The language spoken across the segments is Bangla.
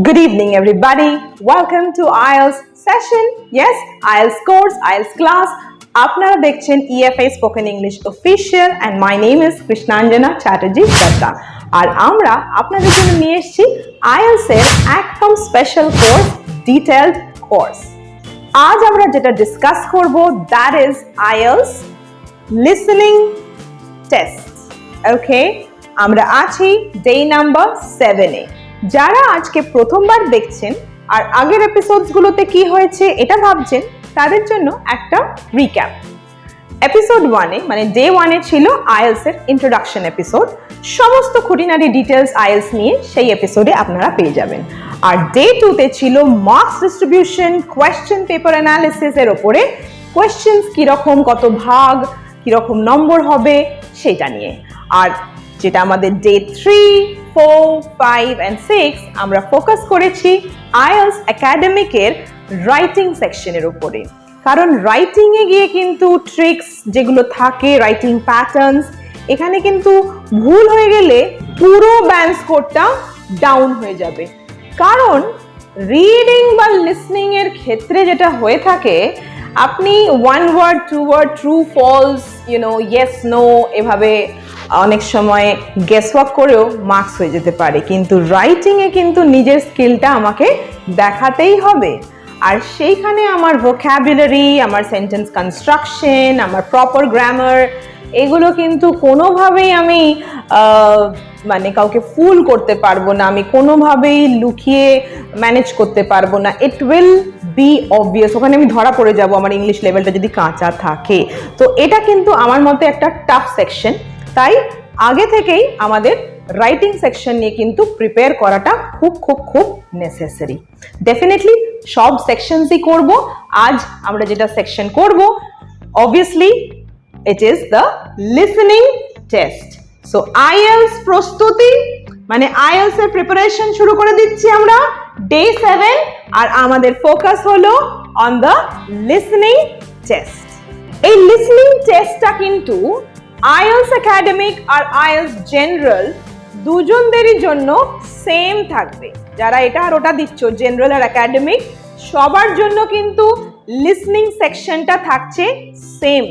Good evening, everybody. Welcome to IELTS session. Yes, IELTS course, IELTS class. আপনারা দেখছেন EFA spoken English official and my name is Krishnanjana Chatterjee Dutta আর আমরা আপনাদের জন্য নিয়ে এসেছি এর একদম স্পেশাল কোর্স ডিটেলড কোর্স আজ আমরা যেটা ডিসকাস করব that is IELTS listening test okay আমরা আছি ডে নাম্বার সেভেনে যারা আজকে প্রথমবার দেখছেন আর আগের এপিসোডসগুলোতে কি হয়েছে এটা ভাবছেন, তাদের জন্য একটা রিক্যাপ এপিসোড ওয়ানে মানে ডে ওয়ানে ছিল আইএলস এর ইন্ট্রোডাকশন এপিসোড সমস্ত খুঁটিনাটি ডিটেলস আইএলস নিয়ে সেই এপিসোডে আপনারা পেয়ে যাবেন। আর ডে টুতে ছিল marks distribution question paper analysis এর ওপরে। কোয়েশ্চেন্স কীরকম, কত ভাগ, কীরকম নম্বর হবে, সেটা নিয়ে। আর যেটা আমাদের day three four five and six আমরা ফোকাস করেছি আইএলস একাডেমিকের রাইটিং সেকশনের উপরে। কারণ রাইটিংয়ে গিয়ে কিন্তু ট্রিক্স যেগুলো থাকে রাইটিং প্যাটার্নস এখানে কিন্তু ভুল হয়ে গেলে পুরো ব্যান্ড স্কোরটা ডাউন হয়ে যাবে। কারণ রিডিং বা লিসনিং এর ক্ষেত্রে যেটা হয়ে থাকে, আপনি one word to word true false you know yes no এভাবে অনেক সময় গেস ওয়ার্ক করেও মার্কস হয়ে যেতে পারে। কিন্তু রাইটিংয়ে কিন্তু নিজের স্কিলটা আমাকে দেখাতেই হবে। আর সেইখানে আমার ভোক্যাবুলারি আমার সেন্টেন্স কনস্ট্রাকশন আমার প্রপার গ্রামার এগুলো কিন্তু কোনোভাবেই আমি মানে কাউকে ফুল করতে পারব না। আমি কোনোভাবেই লুকিয়ে ম্যানেজ করতে পারব না। ইট উইল বি অবভিয়াস ওখানে আমি ধরা পড়ে যাব আমার ইংলিশ লেভেলটা যদি কাঁচা থাকে। তো এটা কিন্তু আমার মতে একটা টাফ সেকশন তাই আগে থেকেই আমাদের রাইটিং সেকশন নিয়ে কিন্তু প্রিপেয়ার করাটা খুব খুব খুব নেসেসারি ডেফিনেটলি সব সেকশনসই করব। আজ আমরা যেটা সেকশন করব obviously it is the listening test so IELTS প্রস্তুতি মানে আইএলস এর প্রিপারেশন শুরু করে দিচ্ছি আমরা। ডে সেভেন আর আমাদের ফোকাস হলো অন দ্য লিসনিং টেস্ট এই লিসনিং টেস্টটা কিন্তু আইএলস একাডেমিক আর আইএলস জেনারেল দুজনদেরই জন্য সেম থাকবে। যারা এটা আর ওটা দিচ্ছ, জেনারেল আর একাডেমিক, সবার জন্য কিন্তু লিসনিং সেকশনটা থাকছে সেম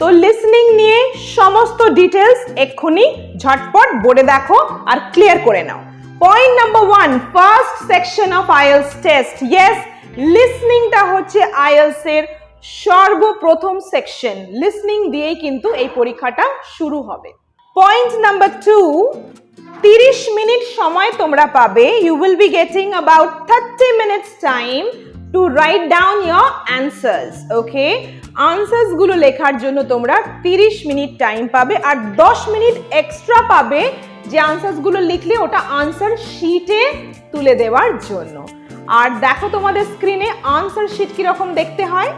তো লিসনিং নিয়ে সমস্ত ডিটেলস এক্ষুনি ঝটপট বোর্ডে দেখো আর ক্লিয়ার করে নাও। Point number one first section of IELTS test yes লিসনিংটা হচ্ছে আইএলস এর সর্বপ্রথম সেকশন লিসনিং দিয়েই কিন্তু এই পরীক্ষাটা শুরু হবে। পয়েন্ট নাম্বার টু তিরিশ মিনিট সময় তোমরা পাবে। You will be getting about thirty minutes time to write down your answers okay আনসার্সগুলো লেখার জন্য তোমরা তিরিশ মিনিট টাইম পাবে আর দশ মিনিট এক্সট্রা পাবে যে আনসার্সগুলো লিখলে ওটা আনসার শিটে তুলে দেওয়ার জন্য। আর দেখো তোমাদের স্ক্রিনে আনসার শিট কীরকম দেখতে হয়।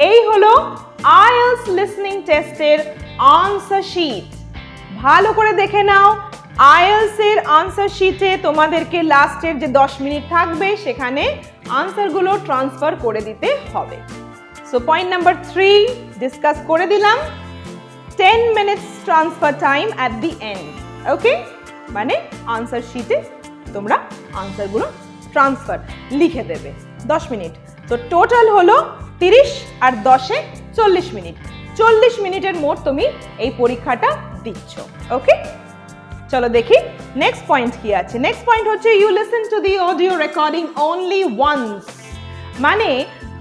এই হলো আইএলস লিসনিং টেস্টের আনসার শিট। ভালো করে দেখে নাও, আইএলস এর আনসার শিটে তোমাদেরকে লাস্টের যে 10 মিনিট থাকবে, সেখানে আনসারগুলো ট্রান্সফার করে দিতে হবে। So point number three discuss করে দিলাম। Ten minutes transfer time at the end okay মানে আনসার শিটে তোমরা আনসারগুলো ট্রান্সফার লিখে দেবে। দশ মিনিট। তো টোটাল হলো তিরিশ আর দশে চল্লিশ মিনিট। চল্লিশ মিনিটের মোট তুমি এই পরীক্ষাটা দিচ্ছ ওকে চলো দেখি নেক্সট পয়েন্ট কি আছে। নেক্সট পয়েন্ট হচ্ছে you listen to the audio recording only once মানে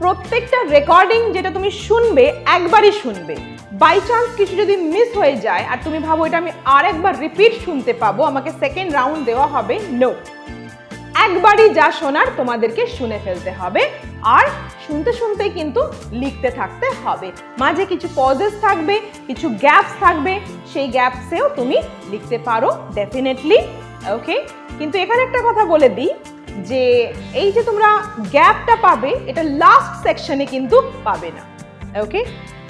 প্রত্যেকটা রেকর্ডিং যেটা তুমি শুনবে, একবারই শুনবে। বাই চান্স কিছু যদি মিস হয়ে যায়, আর তুমি ভাবো এটা আমি আরেকবার রিপিট শুনতে পাবো, আমাকে সেকেন্ড রাউন্ড দেওয়া হবে নো একবারই যা শোনার তোমাদেরকে শুনে ফেলতে হবে। আর শুনতে শুনতে কিন্তু লিখতে থাকতে হবে। মাঝে কিছু পজেস থাকবে, কিছু গ্যাপস থাকবে, সেই গ্যাপসেও তুমি লিখতে পারো ডেফিনেটলি ওকে কিন্তু এখানে একটা কথা বলে দিই, যে এই যে তোমরা গ্যাপটা পাবে, এটা লাস্ট সেকশনে কিন্তু পাবে না ওকে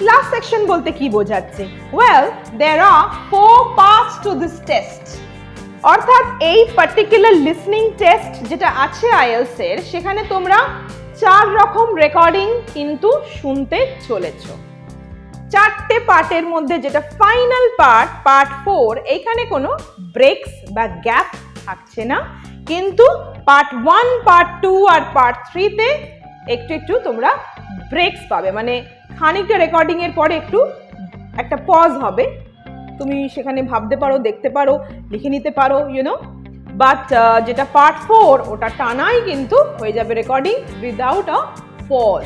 লাস্ট সেকশন বলতে কি বোঝাচ্ছে? Well there are four parts to this test অর্থাৎ এই পার্টিকুলার লিসনিং টেস্ট যেটা আছে আইএলস এর, সেখানে তোমরা চার রকম রেকর্ডিং কিন্তু শুনতে চলেছ। চারটে পার্টের মধ্যে যেটা ফাইনাল পার্ট পার্ট ফোর এইখানে কোনো ব্রেকস বা গ্যাপ থাকছে না। কিন্তু পার্ট ওয়ান পার্ট টু আর পার্ট থ্রিতে একটু একটু তোমরা ব্রেকস পাবে। মানে খানিকটা রেকর্ডিং এর পরে একটু একটা পজ হবে। তুমি সেখানে ভাবতে পারো, দেখতে পারো, লিখে নিতে পারো ইউনো বাট যেটা পার্ট ফোর ওটা টানাই কিন্তু হয়ে যাবে রেকর্ডিং উইদাউট আ পজ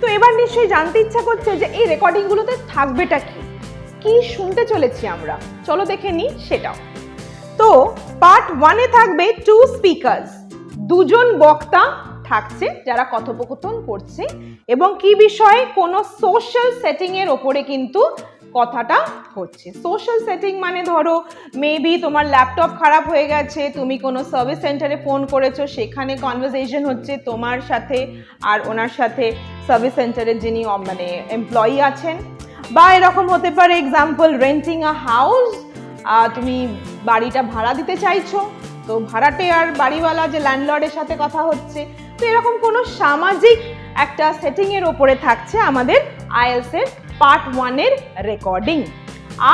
তো এবার নিশ্চয়ই জানতে ইচ্ছা করছে যে এই রেকর্ডিংগুলোতে থাকবেটা কি? কি শুনতে চলেছি আমরা? চলো দেখে নিই সেটাও। তো পার্ট ওয়ানে থাকবে টু স্পিকার্স দুজন বক্তা থাকছে, যারা কথোপকথন করছে এবং কি বিষয়ে কোনো সোশ্যাল সেটিং এর ওপরে কিন্তু কথাটা হচ্ছে। সোশ্যাল সেটিং মানে ধরো মেবি তোমার ল্যাপটপ খারাপ হয়ে গেছে, তুমি কোনো সার্ভিস সেন্টারে ফোন করেছ, সেখানে কনভারসেশন হচ্ছে, তোমার সাথে আর ওনার সাথে সার্ভিস সেন্টারের যিনি মানে এমপ্লয়ি আছেন। বা এরকম হতে পারে এক্সাম্পল রেন্টিং আ হাউস তুমি বাড়িটা ভাড়া দিতে চাইছো। তো ভাড়াটে আর বাড়িওয়ালা যে ল্যান্ডলর্ডের সাথে কথা হচ্ছে, তো এরকম কোনো সামাজিক একটা সেটিংয়ের ওপরে থাকছে আমাদের আইএলস এর পার্ট ওয়ানের রেকর্ডিং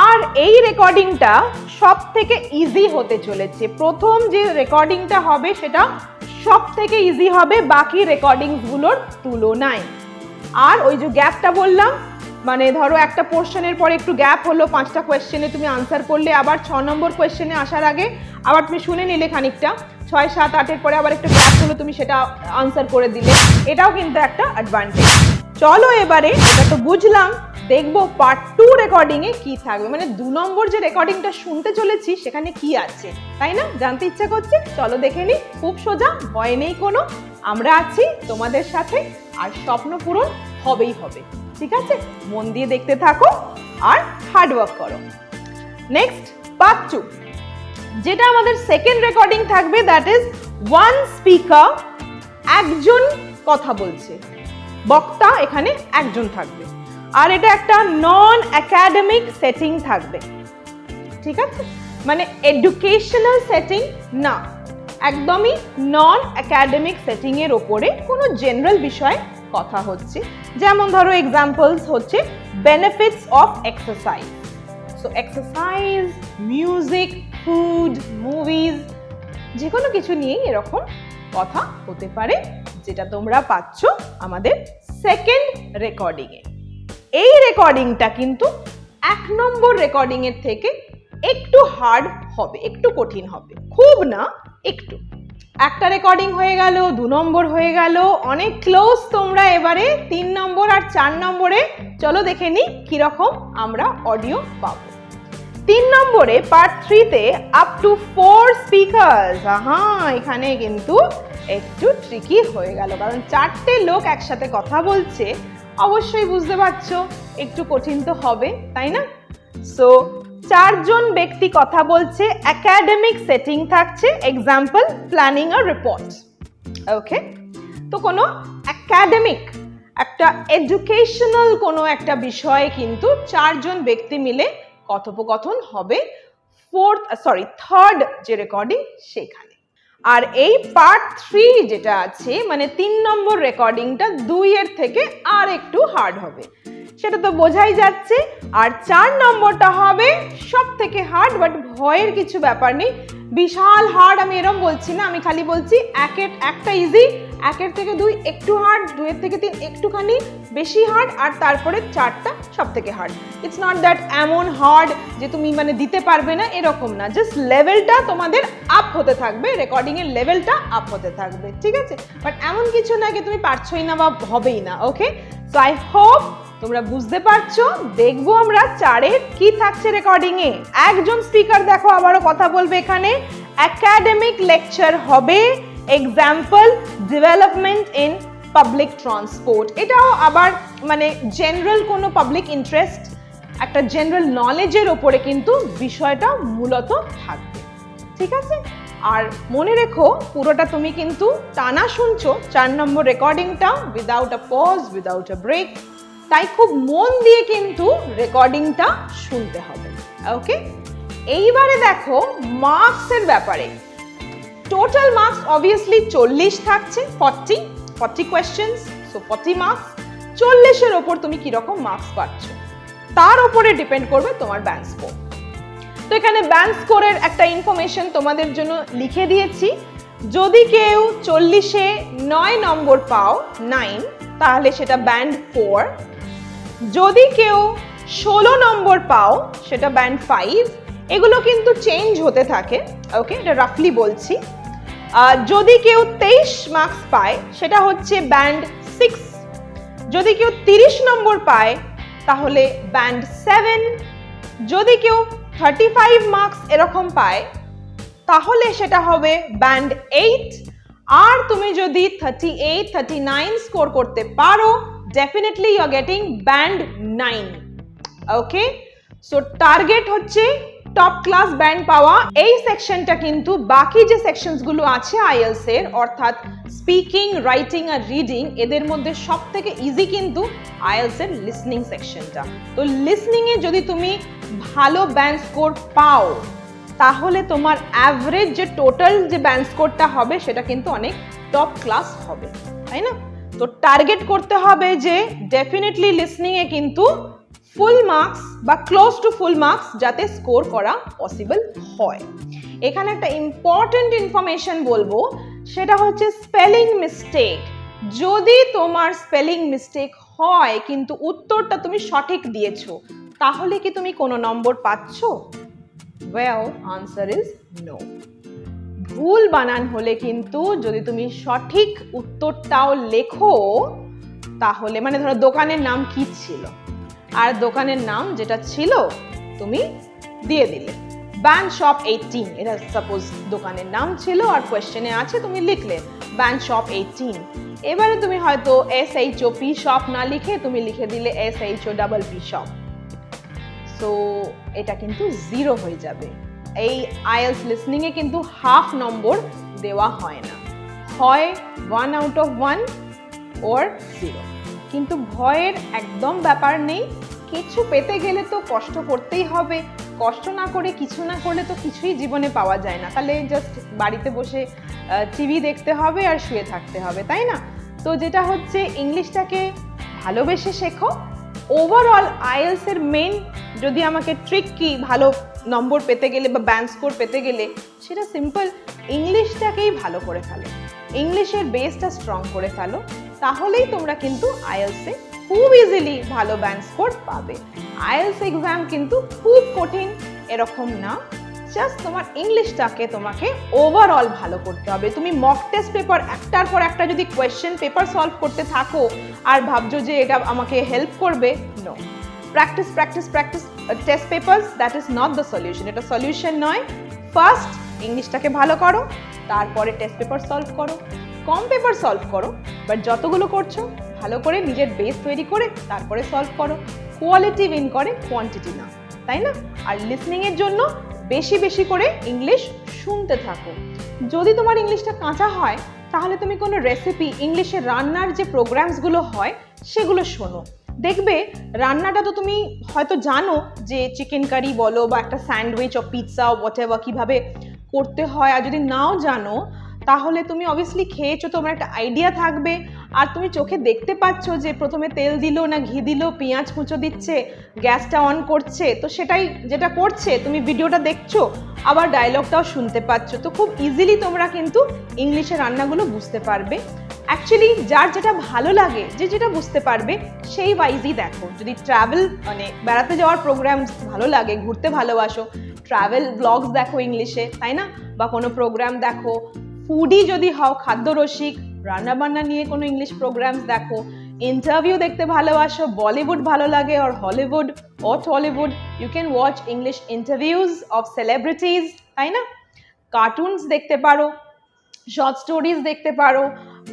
আর এই রেকর্ডিংটা সব থেকে ইজি হতে চলেছে। প্রথম যে রেকর্ডিংটা হবে, সেটা সব থেকে ইজি হবে বাকি রেকর্ডিংসগুলোর তুলনায়। আর ওই যে গ্যাপটা বললাম মানে ধরো একটা পোর্শনের পরে একটু গ্যাপ হলো, পাঁচটা কোয়েশ্চেনে তুমি আনসার করলে, আবার ছ নম্বর কোয়েশ্চেনে আসার আগে আবার তুমি শুনে নিলে খানিকটা, ছয়, সাত, আটের পরে আবার একটু গ্যাপ হলো, তুমি সেটা আনসার করে দিলে। এটাও কিন্তু একটা অ্যাডভান্টেজ চলো এবারে, এটা তো বুঝলাম, দেখব পার্ট টু রেকর্ডিংয়ে কি থাকবে। মানে দু নম্বর যে রেকর্ডিংটা শুনতে চলেছি, সেখানে কি আছে? তাই না? জানতে ইচ্ছা করছে? চলো দেখে নিই, খুব সোজা, ভয় নেই কোনো। আমরা আছি তোমাদের সাথে, আর স্বপ্ন পূরণ হবেই হবে। ঠিক আছে? মন দিয়ে দেখতে থাকো আর হার্ড ওয়ার্ক করো। নেক্সট টু যেটা আমাদের সেকেন্ড রেকর্ডিং থাকবে দ্যাট ইজ ওয়ান স্পিকার একজন কথা বলছে। বক্তা এখানে একজন থাকবে। আর এটা একটা নন একাডেমিক সেটিং থাকবে। ঠিক আছে? মানে এডুকেশনাল সেটিং না। একদমই নন একাডেমিক সেটিং এর ওপরে কোনো জেনারেল বিষয়ে কথা হচ্ছে। যেমন ধরো এক্সাম্পলস হচ্ছে benefits of exercise so exercise music food movies যে কোনো কিছু নিয়েই এরকম কথা হতে পারে, যেটা তোমরা পাচ্ছ আমাদের সেকেন্ড রেকর্ডিংয়ে এই রেকর্ডিংটা কিন্তু এক নম্বর রেকর্ডিংয়ের থেকে একটু হার্ড হবে, একটু কঠিন হবে। খুব না, একটু। একটা রেকর্ডিং হয়ে গেল, দু নম্বর হয়ে গেল, অনেক ক্লোজ তোমরা এবারে, তিন নম্বর আর চার নম্বরে। চলো দেখে নিই কীরকম আমরা অডিও পাবো। তিন নম্বরে পার্ট থ্রিতে আপ টু ফোর স্পিকার্স হ্যাঁ এখানে কিন্তু একটু ট্রিকি হয়ে গেল, কারণ চারটে লোক একসাথে কথা বলছে, অবশ্যই বুঝতে পারছ, একটু কঠিন তো হবে, তাই না? সো চারজন ব্যক্তি কথা বলছে একাডেমিক সেটিং থাকছে example planning a report okay তো কোনো একাডেমিক একটা এডুকেশনাল কোনো একটা বিষয়ে কিন্তু চারজন ব্যক্তি মিলে কথোপকথন হবে ফোর্থ সরি থার্ড যে রেকর্ডিং সেখানে। আর এই পার্ট থ্রি যেটা আছে মানে তিন নম্বর রেকর্ডিংটা দুইয়ের থেকে আর একটু হার্ড হবে। সেটা তো বোঝাই যাচ্ছে। আর চার নম্বরটা হবে সব থেকে হার্ড বাট ভয়ের কিছু ব্যাপার নেই। বিশাল হার্ড আমি এরম বলছি না, আমি খালি বলছি একের একটা ইজি একের থেকে দুই একটু হার্ড দুয়ের থেকে তিন একটুখানি বেশি হার্ড আর তারপরে চারটা সব থেকে হার্ড ইটস নট দ্যাট এমন হার্ড যে তুমি মানে দিতে পারবে না, এরকম না। জাস্ট লেভেলটা তোমাদের আপ হতে থাকবে রেকর্ডিংয়ের লেভেলটা আপ হতে থাকবে, ঠিক আছে? বাট এমন কিছু না কি তুমি পারছোই না বা হবেই না ওকে সো আই হোপ তোমরা বুঝতে পারছ? দেখব আমরা চারে কি থাকছে রেকর্ডিং এ। একজন স্পিকার দেখো, আবারও কথা বলবে এখানে। একাডেমিক লেকচার হবে example development in public transport এটাও আবার মানে জেনারেল কোনো পাবলিক ইন্টারেস্ট একটা জেনারেল নলেজের ওপরে কিন্তু বিষয়টা মূলত থাকবে। ঠিক আছে? আর মনে রেখো, পুরোটা তুমি কিন্তু টানা শুনছো, চার নম্বর রেকর্ডিংটা without a pause without a break তাই খুব মন দিয়ে কিন্তু রেকর্ডিংটা শুনতে হবে, ওকে? এইবারে দেখো মার্কসের ব্যাপারে। টোটাল মার্কস অবভিয়াসলি চল্লিশ থাকছে, forty forty questions, so forty marks. চল্লিশের ওপর তুমি কীরকম মার্কস পাচ্ছ? তার ওপরে ডিপেন্ড করবে তোমার ব্যান্ড স্কোর। তো এখানে ব্যান্ড স্কোরের একটা ইনফরমেশন তোমাদের জন্য লিখে দিয়েছি। যদি কেউ চল্লিশে নয় নম্বর পাও, নাইন, তাহলে সেটা ব্যান্ড ফোর। যদি কেউ ষোলো নম্বর পাও, সেটা ব্যান্ড ফাইভ এগুলো কিন্তু চেঞ্জ হতে থাকে ওকে এটা রাফলি বলছি। যদি কেউ তেইশ মার্কস পায়, সেটা হচ্ছে ব্যান্ড সিক্স যদি কেউ তিরিশ নম্বর পায়, তাহলে ব্যান্ড সেভেন যদি কেউ থার্টি ফাইভ মার্কস এরকম পায়, তাহলে সেটা হবে ব্যান্ড এইট আর তুমি যদি thirty eight thirty nine score করতে পারো definitely you are getting band nine okay so target হচ্ছে টপ ক্লাস ব্যান্ড পাওয়া। এই সেকশনটা কিন্তু বাকি যে সেকশনসগুলো আছে আইএলস এর, অর্থাৎ স্পিকিং রাইটিং আর রিডিং এদের মধ্যে সব থেকে ইজি কিন্তু আইএলস এর লিসনিং সেকশনটা তো লিসনিং এ যদি তুমি ভালো ব্যান্ড স্কোর পাও, তাহলে তোমার অ্যাভারেজ যে টোটাল যে ব্যান্ড স্কোরটা হবে, সেটা কিন্তু অনেক টপ ক্লাস হবে। তাই না? তো টার্গেট করতে হবে যে ডেফিনেটলি লিসনিং এ কিন্তু ফুল মার্কস বা ক্লোজ টু ফুল মার্কস যাতে স্কোর করা পসিবল হয়। এখানে একটা ইম্পর্টেন্ট ইনফরমেশন বলব, সেটা হচ্ছে স্পেলিং মিস্টেক যদি তোমার স্পেলিং মিস্টেক হয়, কিন্তু উত্তরটা তুমি সঠিক দিয়েছ, তাহলে কি তুমি কোনো নম্বর পাচ্ছ? ওয়েল আনসার ইজ নো ভুল বানান হলে কিন্তু যদি তুমি সঠিক উত্তরটাও লেখো, তাহলে মানে ধরো দোকানের নাম কি ছিল? আর দোকানের নাম যেটা ছিল, তুমি দিয়ে দিলে। ব্যান্ড শপ এইটিন এটা সাপোজ দোকানের নাম ছিল আর কোয়েশ্চেনে আছে, তুমি লিখলে ব্যান্ড শপ এইটিন এবারে তুমি হয়তো S H O P shop না লিখে তুমি লিখে দিলে S H O double P shop so এটা কিন্তু জিরো হয়ে যাবে। এই আইএলস লিসনিংয়ে কিন্তু হাফ নম্বর দেওয়া হয় না। হয় one out of one or zero কিন্তু ভয়ের একদম ব্যাপার নেই, কিছু পেতে গেলে তো কষ্ট করতেই হবে। কষ্ট না করে, কিছু না করলে তো কিছুই জীবনে পাওয়া যায় না। তাহলে জাস্ট বাড়িতে বসে টিভি দেখতে হবে আর শুয়ে থাকতে হবে, তাই না? তো যেটা হচ্ছে, ইংলিশটাকে ভালোবেসে শেখো। ওভারঅল আইএলস এর মেন যদি আমাকে ট্রিক কি ভালো নম্বর পেতে গেলে বা ব্যান্ড স্কোর পেতে গেলে সেটা সিম্পল ইংলিশটাকেই ভালো করে ফেলো। ইংলিশের বেসটা স্ট্রং করে ফেলো, তাহলেই তোমরা কিন্তু আইএলসে খুব ইজিলি ভালো ব্যান্ড স্কোর পাবে। আইএলস এক্সাম কিন্তু খুব কঠিন, এরকম না। জাস্ট তোমার ইংলিশটাকে তোমাকে ওভারঅল ভালো করতে হবে। তুমি মক টেস্ট পেপার একটার পর একটা যদি কোয়েশ্চেন পেপার সলভ করতে থাকো আর ভাবছ যে এটা আমাকে হেল্প করবে no practice practice practice test papers that is not the solution এটা সলিউশন নয়। ফার্স্ট ইংলিশটাকে ভালো করো, তারপরে টেস্ট পেপার সলভ করো। কম পেপার সলভ করো বাট যতগুলো করছ, ভালো করে নিজের বেস তৈরি করে তারপরে সলভ করো। কোয়ালিটি উইন করে কোয়ান্টিটি না। তাই না? আর লিসনিংয়ের জন্য বেশি বেশি করে ইংলিশ শুনতে থাকো। যদি তোমার ইংলিশটা কাঁচা হয়, তাহলে তুমি কোনো রেসিপি ইংলিশে রান্নার যে প্রোগ্রামসগুলো হয়, সেগুলো শোনো। দেখবে রান্নাটা তো তুমি হয়তো জানো যে চিকেন কারি বলো বা একটা স্যান্ডউইচ ও পিৎজা হোয়াট এভার কীভাবে করতে হয়। আর যদি নাও জানো, তাহলে তুমি অবভিয়াসলি খেয়েছো, তোমার একটা আইডিয়া থাকবে। আর তুমি চোখে দেখতে পাচ্ছ যে প্রথমে তেল দিল না ঘি দিল, পেঁয়াজ কুচো দিচ্ছে, গ্যাসটা অন করছে। তো সেটাই যেটা করছে, তুমি ভিডিওটা দেখছ, আবার ডায়লগটাও শুনতে পাচ্ছ। তো খুব ইজিলি তোমরা কিন্তু ইংলিশে রান্নাগুলো বুঝতে পারবে। অ্যাকচুয়ালি যার যেটা ভালো লাগে, যে যেটা বুঝতে পারবে, সেই ওয়াইজই দেখো। যদি ট্রাভেল মানে বেড়াতে যাওয়ার প্রোগ্রাম ভালো লাগে, ঘুরতে ভালোবাসো ট্রাভেল ব্লগস দেখো ইংলিশে তাই না? বা কোনো প্রোগ্রাম দেখো ফুডি যদি হও, খাদ্যরসিক, রান্নাবান্না নিয়ে কোনো ইংলিশ প্রোগ্রামস দেখো ইন্টারভিউ দেখতে ভালোবাসো বলিউড ভালো লাগে আর Hollywood O Tollywood you can watch English interviews of celebrities তাই না? কার্টুনস দেখতে পারো শর্ট স্টোরিজ দেখতে পারো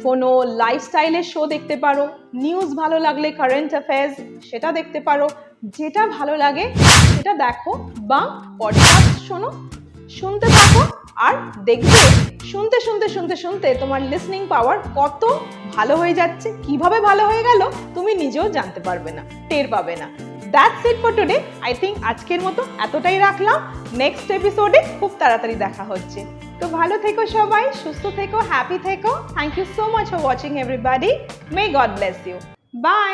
কোনো লাইফস্টাইলের শো দেখতে পারো নিউজ ভালো লাগলে কারেন্ট অ্যাফেয়ার্স সেটা দেখতে পারো, যেটা ভালো লাগে সেটা দেখো বা পডকাস্ট শোনো, শুনতে থাকো আর দেখবে, শুনতে শুনতে শুনতে শুনতে তোমার লিসনিং পাওয়ার কত ভালো হয়ে যাচ্ছে, কীভাবে ভালো হয়ে গেল তুমি নিজেও জানতে পারবে না, টের পাবে না। That's it for today I think আজকের মতো এতটাই রাখলাম। নেক্সট এপিসোডে খুব তাড়াতাড়ি দেখা হচ্ছে। তো ভালো থেকো সবাই, সুস্থ থেকো হ্যাপি থেকো। Thank you so much for watching everybody may God bless you bye